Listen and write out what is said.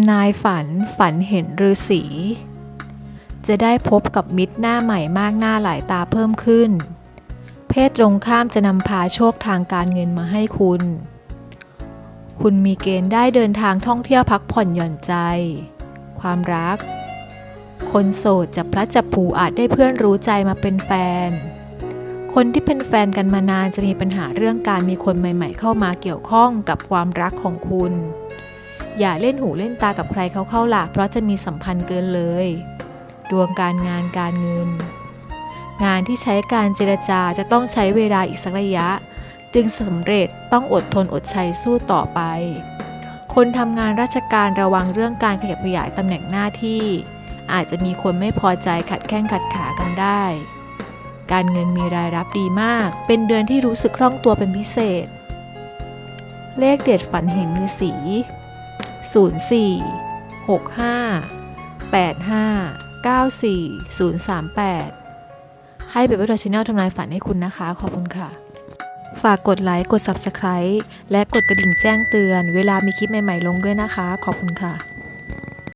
ำนายฝันฝันเห็นฤาษีจะได้พบกับมิตรหน้าใหม่มากหน้าหลายตาเพิ่มขึ้น เพศตรงข้ามจะนำพาโชคทางการเงินมาให้คุณ คุณมีเกณฑ์ได้เดินทางท่องเที่ยวพักผ่อนหย่อนใจ ความรัก คนโสดจะพลัดจับผูอาจได้เพื่อนรู้ใจมาเป็นแฟน คนที่เป็นแฟนกันมานานจะมีปัญหาเรื่องการมีคนใหม่ ๆ เข้ามาเกี่ยวข้องกับความรักของคุณ อย่าเล่นหูเล่นตากับใครเขาเข้าหลักเพราะจะมีสัมพันธ์เกินเลย ดวงการงานการเงิน งานที่ใช้การเจรจาจะต้องใช้เวลาอีกสักระยะ จึงสำเร็จต้องอดทนอดชัยสู้ต่อไป คนทำงานราชการระวังเรื่องการขยับขยายตำแหน่งหน้าที่ อาจจะมีคนไม่พอใจขัดแข้งขัดขากันได้ การเงินมีรายรับดีมาก เป็นเดือนที่รู้สึกคล่องตัวเป็นพิเศษเลขเด็ดฝันเห็นฤาษี 04 65 85 94 038 ให้เบเบอร์ชแนลทำนายฝันให้คุณนะคะ ขอบคุณค่ะ ฝากกดไลค์ กด Subscribe และกดกระดิ่งแจ้งเตือน เวลามีคลิปใหม่ ๆ ลงด้วยนะคะ ขอบคุณค่ะ